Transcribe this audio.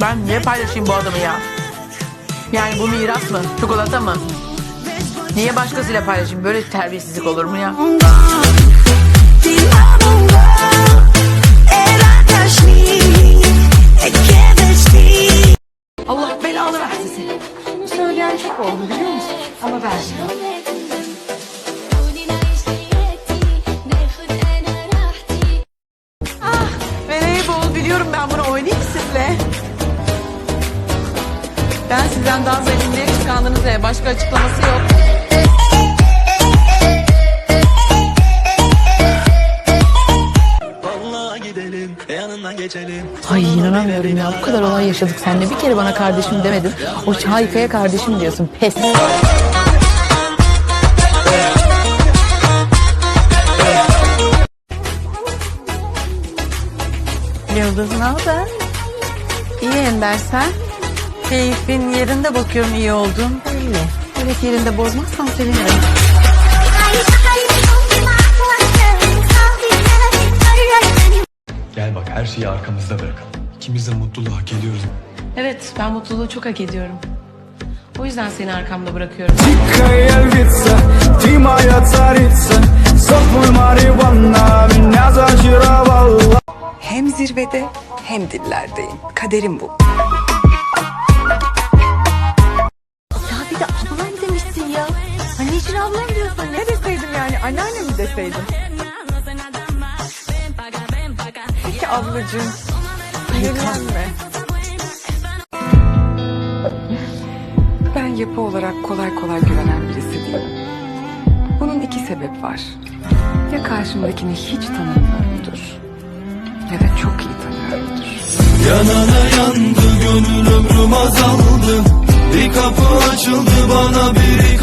Ben niye paylaşayım bu adamı ya? Yani bu miras mı? Çikolata mı? Niye başkasıyla paylaşayım? Böyle terbiyesizlik olur mu ya? Allah belanı versin seni. Bunu söyleyen çok oldu biliyor musun? Ama ben. Ah, voleybol biliyorum ben bunu oynayayım sizle. Ben sizden daha zenginliğe kıskandınız ya. Başka açıklaması yok. Vallahi gidelim yanından geçelim. Ay inanamıyorum ya. Bu kadar olay yaşadık seninle. Bir kere bana kardeşim demedin. O Şahika'ya kardeşim diyorsun. Pes. Yıldız ne haber? İyi Ender sen? Keyfin yerinde bakıyorum iyi oldun. Öyle. Evet yerinde bozmazsan sevinirim. Gel bak her şeyi arkamızda bırakalım. İkimiz de mutluluğu hak ediyoruz. Evet ben mutluluğu çok hak ediyorum. O yüzden seni arkamda bırakıyorum. Hem zirvede hem dillerdeyim. Kaderim bu. Hani için ablam diyorsun? Ne deseydim yani? Anneanne mi deseydim? Peki ablacığım. Sinirlenme. Ben yapı olarak kolay kolay güvenen birisi değilim. Bunun iki sebep var. Ya karşımdakini hiç tanımıyorumdur ya da çok iyi tanıyorumdur. Yanana yandı gönül ömrüm azaldı. Bir kapı açıldı bana bir